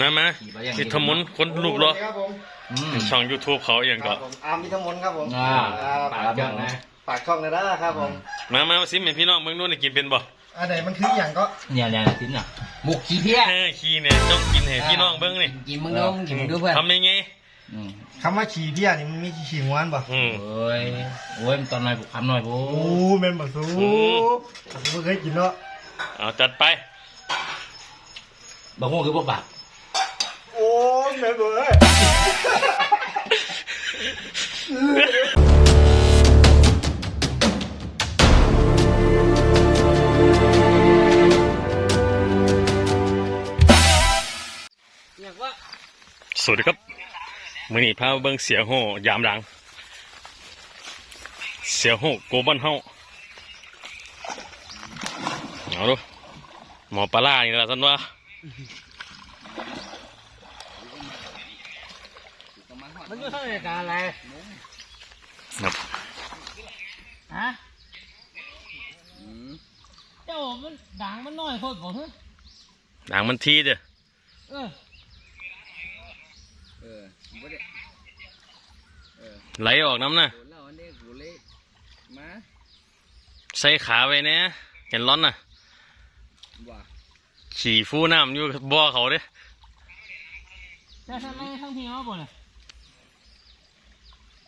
นะมาขี่ไปอย่างนี้สิทธมนต์คนรูปเหรอครับผมอืม ช่อง YouTube เขาอย่างคก็รับผมอาร์มพิทมนต์ครับผมอ่าอ่าปากเจ้านะ ปากช่องเลยนะครับผมมามาซิมให้พี่น้องเบิ่งดูนี่กินเป็นบ่อันไหนมันคืออย่างก็เนี่ยเนี่ยทิ้นอะบุกขี้เพี้ยเออขี้เนี่ยต้องกินให้พี่น้องเบิ่งนี่กินมึงดูมึงกินมึงดูเพื่อนทำยังไงอืมคำว่าขี่เพี้ยนี่มันมีขี่งวนป่ะอืม โอ้ยโอ้ยมันตอนหน่อยบุกคำหน่อยบุโอ้แม่นบ่สู้ผมบ่เคยกินเนาะเอาจัดไป บางพวกคือพวกบาปโอ้ แม่นบ่เอ้ยสวัสดีครับมือนี้พาเบิ่งเสียโหยามดัง เสียโหโกบันเฮาเอาดูหมอปลาร้านี่ล่ะซั่นว่า มันอยู่เท่าไหร่กันอะไรครับฮะเจ้ามันด่างมันน้อยโคตรบอกเฮ้ยดังมันทีเด้อเออเออบ่ได้ไหลออกน้ำน่ะโดนเล่าอันนี้กูเลยมาใส่ขาไว้แหน่เห็นร้อนน่ะว่าขี่ฟูน้ำอยู่บ่อเขาเด้จะทำไมทั้งพี่เอาบ่เนี่ย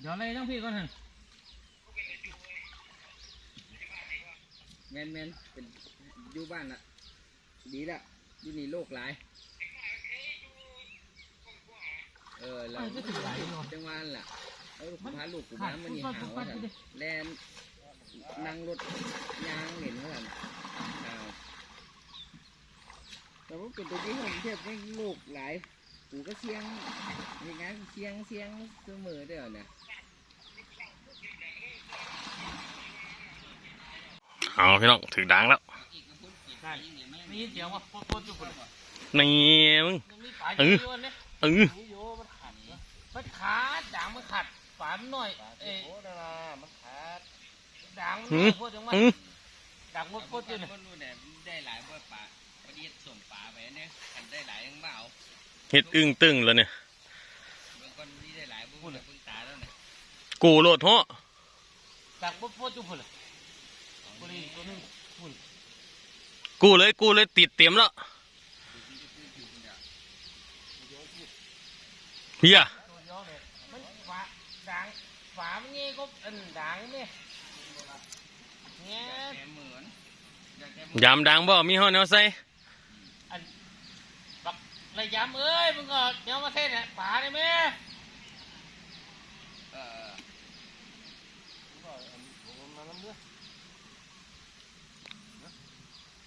เดี๋ยวอะไรทั้งพี่ก่อนเถอะแมนแมนเป็นอยู่บ้านอะดีละอยู่นี่โลกหลาย เออแล้วมันก็ถือหลายอยู่จังหวะนั่นล่ะเอาลูกพาลูกกูมามันนี่หาวว่าซั่นแลนนั่งรถยางเห็นว่าซั่นอ้าวแต่ว่าเป็นตัวที่ผมเทียบไม่ลูกหลายกูก็เสียงอย่างงั้นเสียงเสียงเสมอเด้อเนี่ย เอาพี่น้องถึงดังแล้วได้ยินเสียงว่าโคตรโคตรอยู่คนนี่มึงมันมีฝาอยู่ด้วยเนี่ยเออมีอยู่มันขัดเนอะมันขาดด่างมันขัดฝามันหน่อยเอ้ยมันขาดด่างมันน้อยโคตรจังวะอือด่างมันโคตรอยู่เนี่ยคนรู้เนี่ยได้หลายบ่ป่าพอดีส่งป่าไปเนี่ยอันได้หลายยังเมาเอาเฮ็ดอึ้งตึงแล้วเนี่ยบางคนที่ได้หลายบุ้งเพิ่งตาแล้วเนี่ยกูโลดเหาะด่างมันโคตรอยู่คนเลย คนนี้ตัวหนึงคนกูเลยกูเลยติดเต็มแล้วเฮียตัวเดียวเนี่ยมันฝาด่างฝามันงี้ก็อันด่างเนี่ยเนี่ยแกเหมือนอยากแกยามดังบ่มีห้อแนวใส่อันบักระยำเอ้ยมึงก็เดี๋ยวมาเทศเนี่ยฝาได้ไหม เออ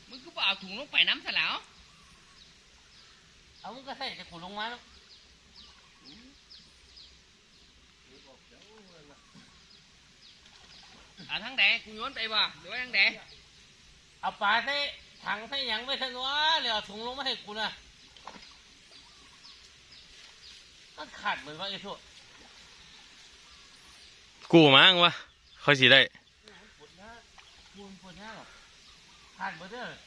มึงก็ บอกเอาถุงลงไปน้ำสลาวเอามึงก็ใส่จะขุดลงมาแล้วเอาทั้งแดงกูโยนไปบ่หรือว่าทั้งแดงเอาปลาใส่ถังใส่หยังไม่ทันวะเดี๋ยวเอาถุงลงมาให้กูนะมันขาดเหมือนว่าไอ้พวกกูมั้งวะค่อยสิได้ ปวดหน้าปวดปวดหน้าหรอกขาดหมดเลยดังยายบัวเด้อแล้วก็ดังเนาะอันนั้นเออพวกดังเส้นอ่อนน่ะมันไม่เป็นดังอันเส้นใหญ่นั่นเลยมอนมีอันเอ็นอ่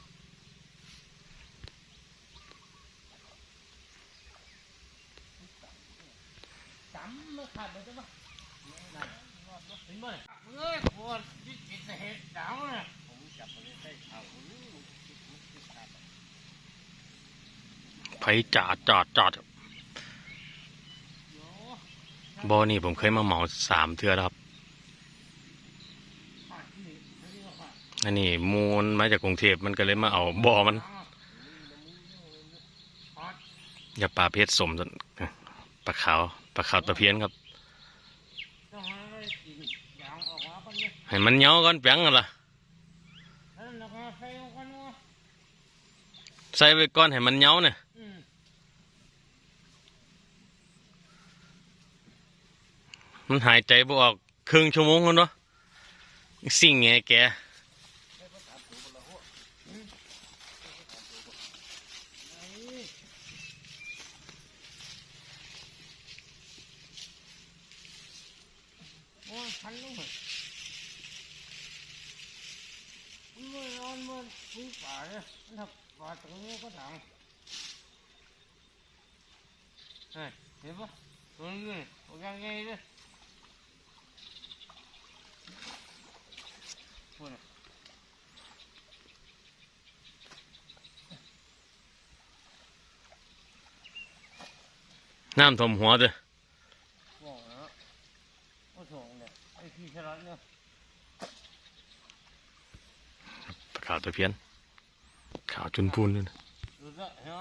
ำมันขาดไปจังปะนั่นเห็นบ่เนี่ยมึงเอ้ยปวดยิ่งกิตเห็ดดังเลยผมจับมันได้เอาไผจอดจอดจอดบ่อนี่ผมเคยมาเหมาสามเทือแล้วครับอันนี้มูลมาจากกรุงเทพมันก็เลยมาเอาบ่อมัน อย่าปลาเพชรสมจนปลาขาว ปลาขาวตะเพียนครับ ให้มันเหนียวก่อนแป้งกันละใส่ไปก่อนให้มันเหนียวเนี่ยมันหายใจบ่ออกครึ่งชั่วโมงกันเนาะสิ่งไงแก มันทำป่าตรงนี้ก็ดังเฮ้ยเห็นปะตัวนี้ตัวยังไงเลยพูดนะน้ำท่วมหัวเด้อบอกแล้วก็ส่งเนี่ยไอ้พี่ฉลาดเนี่ยขาวตะเพียน ขาวจนพูนเลยนะดูซะเห็นหม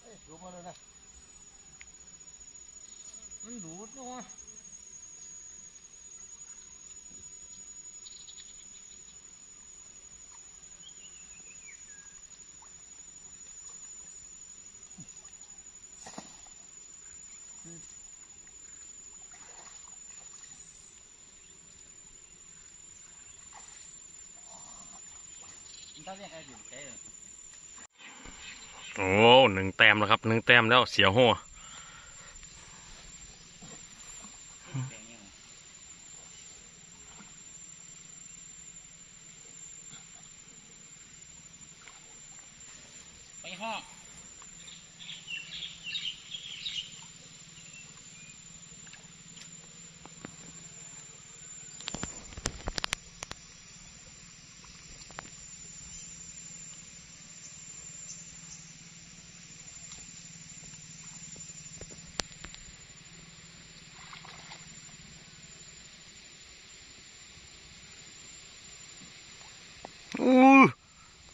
เอ้ยดูมาเลยนะมันดูดเรียกอะ โอ้หนึ่งแต้มแล้วครับหนึ่งแต้มแล้วเสียหัว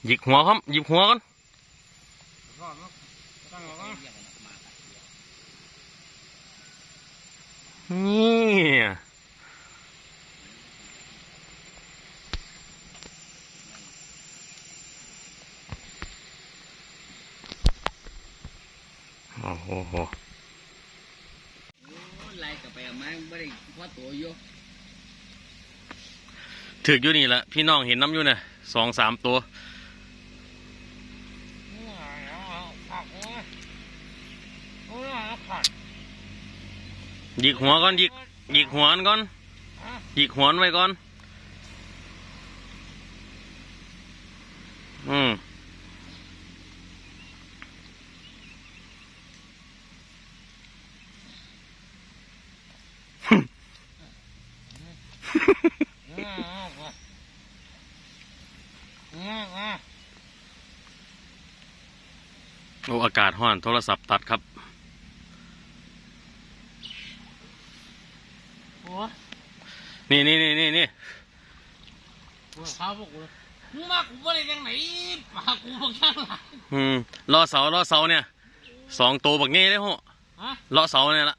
หยิกหัวครับหยิกหัวกันรอดแล้วตั้งหรอกนะนี่โอ้โหไล่กลับไปเอามาไม่ได้พอตัวอยู่ถือกอยู่นี่แหละพี่น้องเห็นน้ำอยู่เนี่ยสองสามตัว นี่ไงเอาผักเลยโอ้ยเอาผัก หยิกหัวก่อนหยิกหยิกหัวนก่อนหยิกหัวไว้ก่อน อืมโอ้อากาศห้อนโทรศัพท์ตัดครับ โอ้ย นี่นี่นี่นี่นี่โอ้ยข้าวพวกกูมึงมากูบ่ได้ยังไหนปากกูบ่ยังหลายอืมรอเสารอเสาเนี่ยสองตัวบักเงี้ได้หัวฮะรอเสาเนี่ยละ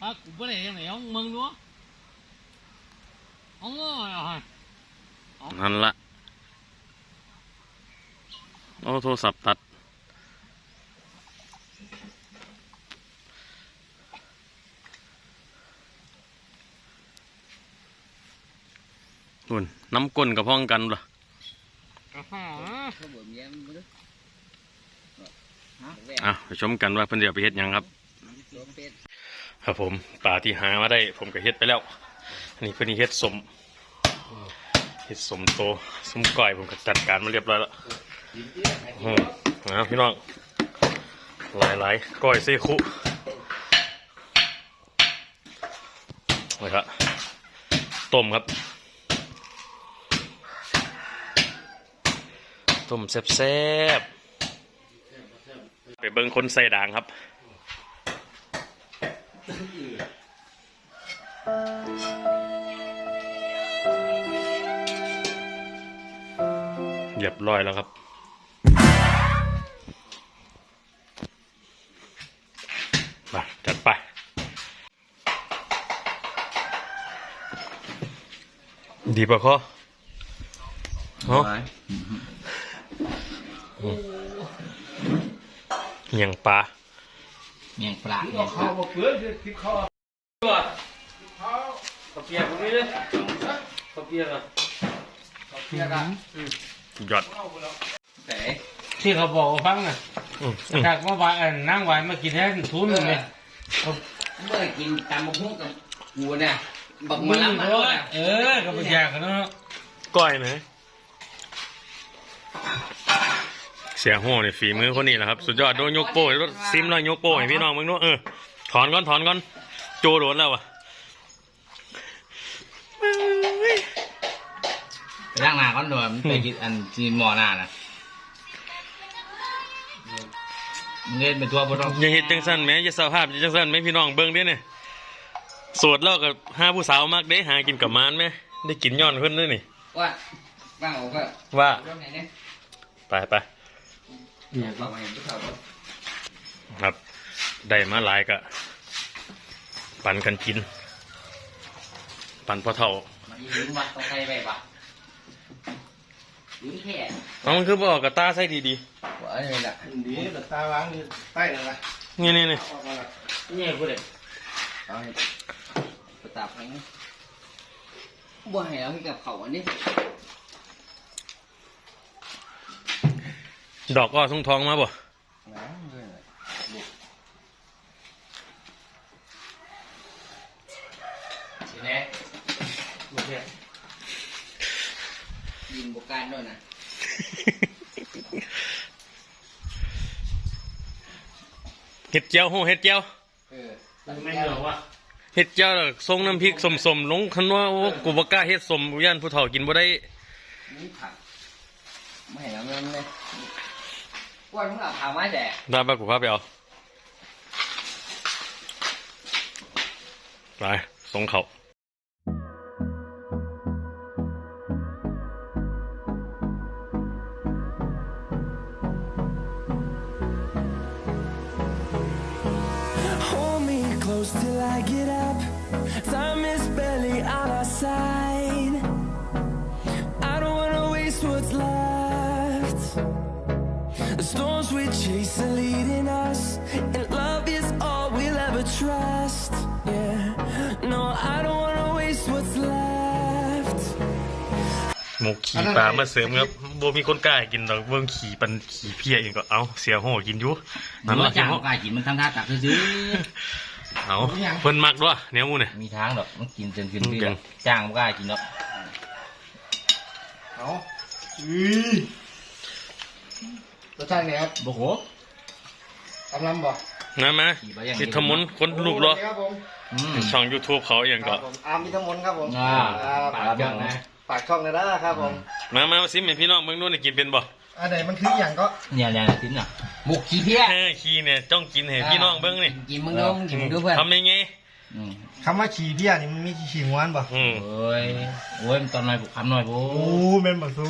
ปากกูบ่ได้ยังไหนของมึงดูของมึงเอาให้นั่นละโอ้โทรศัพท์ตัด นุ่นน้ำก้นกับพ้องกันเหรอเอาให้เขาบ่มีมันบ่ฮะแหวอะไปชมกันว่าเพิ่นเดี๋ยวไปเฮ็ดหยังครับตัวเป็ดครับผมปลาที่หามาได้ ผมก็เฮ็ดไปแล้วอันนี้เพิ่นนี่เฮ็ดสมเฮ็ดสมโตสมก้อยผมก็จัดการมาเรียบร้อยแล้วอืมนะพี่น้องหลายหลายๆก้อยเซคุแล้วก็ต้มครับ ต้มแซ่บๆไปเบิ่งคนใส่ด่างครับเรียบร้อยแล้วครับมาจัดไป ดีป่ะข้อเนาะ เหี่ยงปลาเมียงปลาเมียงปลาข้าวเปลือกคิดข้าวตัวข้าวข้าวเปียกตรงนี้เลยข้าวเปียกอะข้าวเปียกอะยอดแต่ที่เขาบอกฟังน่ะอืมอืมจากว่าว่านั่งไหวมากินแท้ทุนหนึ่งเลยเมื่อกินตามมะพร้าวกับกูเนี่ยบักมึมะงละมันเออน่ะเออก็ไปแยกกันเนาะก้อยไหม เสียหัวในฝีมือคนนี้แหละครับ สุดยอดโดนยกโป้ยซิมแล้วยกโป้ให้พี่น้องมึงนู้เออถอนก่อนถอนก่อนโจโดนแล้ววะไปล้างหน้าก่อนด้วยมันไปกินอันที่หมอหน้านะมึงเล่นเป็นตัวบ่ต้องอย่าเห็ดจังสั้นแหมอย่าสภาพอย่าจังสั้นไหมพี่น้องเบิ่งเด้เนี่ยโสดแล้วกับห้าผู้สาวมากเด้หากินกับมานไหมได้กินย้อนขึ้นด้วยนี่ว่าบ้างผมก็ว่าเรื่องไหน เนี่ยไปไปเรามาเห็นพวกเขาครับ ได้มาหลายกะปันกันกิน ปันพ่อเท่ามายืมวัดต้องใครไปปะยืมแค่เอามันคือบอกกับตาใส่ดีว่าอะไรล่ะดีแต่ตาวางนี่ใต้นั่นละๆนี่นี่นี่ออกมาละเนี่ยกูเด็กเอาให้ประตับให้บ่ให้เอาให้กับเขาอันนี้ ดอกก็ทุ่งทองมาบ่สิแน่ยิงบการด้วยนะเห็ดเจียวโหเห็ดเจียวเออไม่เหลือว่ะเห็ดเจียวแล้วทรงน้ำพริกสมๆลงคันว่าโอ้กูบ่กล้าเฮ็ดสมย่านผู้เฒ่ากินบ่ได้นี่ผักไม่ให้เอาเงินเลยว่ามึงเอา ผักมาแจกได้ป่ะกูพา storms we chase are leading us, and love is all we'll ever trust. Yeah, no, I don't wanna waste what's left. หมกขี่ปลามาเสริมครับบ่มีคนกล้าให้กินดอกเบิ่งขี่ปันขี่เพียเองก็เอาเสียโหกินอยู่มันนั่นว่าล่ะจ้างเฮากายกินมันทำท่าตักซื้อเอาเพิ่นมักด้วยแนวหมูเนี่ยมีทางดอกมันกินจนกินอืมพี่ยังจ้างมันกล้ากินเนาะเอาอือ รสชาติไงครับโอ้โหกำลังบอกนะมาขี่ไปอย่างสิทธมนต์คนรูปรอครับผมอืมช่อง YouTube เขาอย่างคก็รับผมอาร์มพิทมนต์ครับผมอ่าครับปากเรื่องนะ ปากช่องนะด้าครับผมมามาซิมให้พี่น้องเบิ่งดูนี่กินเป็นบ่อันไหนมันคืออย่างก็เนี่ยเนี่ยทิ้นอะหมกขี้เพี้ยแค่ขี้เนี่ยจ้องกินให้พี่น้องเบิ่งนี่กินมึงดูมึงกินมึงดูเพื่อนทำยังไงอืมคำว่าขี่เพี้ยนี่มันมีขี่งวนป่ะอืม โอ้ยโอ้ยมันตอนหน่อยกูคำหน่อยโว้โอ้เมนบักซู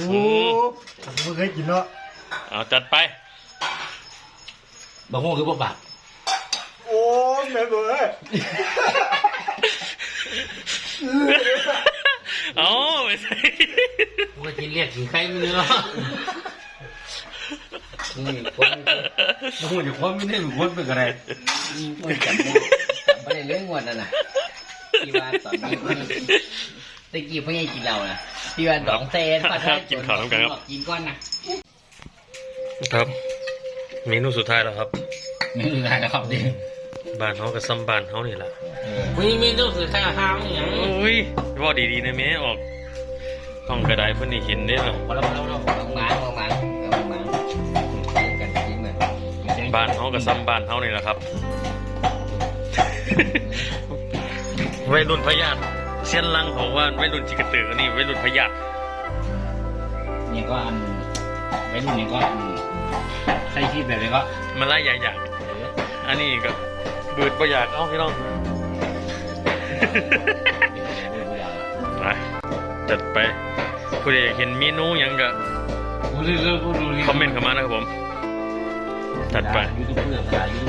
ผมไม่เคยกินเนาะ เอาจัดไปบางคนคือพวกบาปโอ้เมนเบอร์เอาไปใส่กูก็กินเรียกกินใครไม่รู้เนาะนี่คนโอ้โหเดี๋ยวคนไม่ได้หรือคนเป็นอะไรคนจับได้จับไม่ได้เรื่องงวดนั่นน่ะที่ว่าตอนนี้ตะกี้พ่อใหญ่กินเรานะที่ว่าดองเซนปะท้ายกินก้อนนะ ครับ เมนูสุดท้ายแล้วครับ ไม่รู้อะไรนะครับดิบ้านเฮากับซ้ำบ้านเฮานี่แหละวันนี้มีต้องสื่อข้าวห้ามอย่างโอ้ยว่าดีๆนะแม่ออกต้องกระไดเพิ่นนี่เห็นเด้อพอแล้วพอแล้วเราบางบางบางบางบางบางกันจริงเหมือนบ้านเฮากับซ้ำบ้านเฮานี่แหละครับวัยรุ่นพยาธิเสียนลังเขาว่าวัยรุ่นจิกระตือนี่วัยรุ่นพยาธิเนี่ยก็อันไม่รู้เนี่ยก็อัน ใช้ชีพแบบนี้ก็มันไล่ยายอยากอันนี้ก็บืดบ่อยากเอ้าพี่น้องไปจัดไปผู้ใดอยากเห็นเมนูหยังก็กูเรื่อยๆกูดูคอมเมนต์เข้ามานะครับผม จัดไป ยูทูบเบอร์ภาษายูทูบ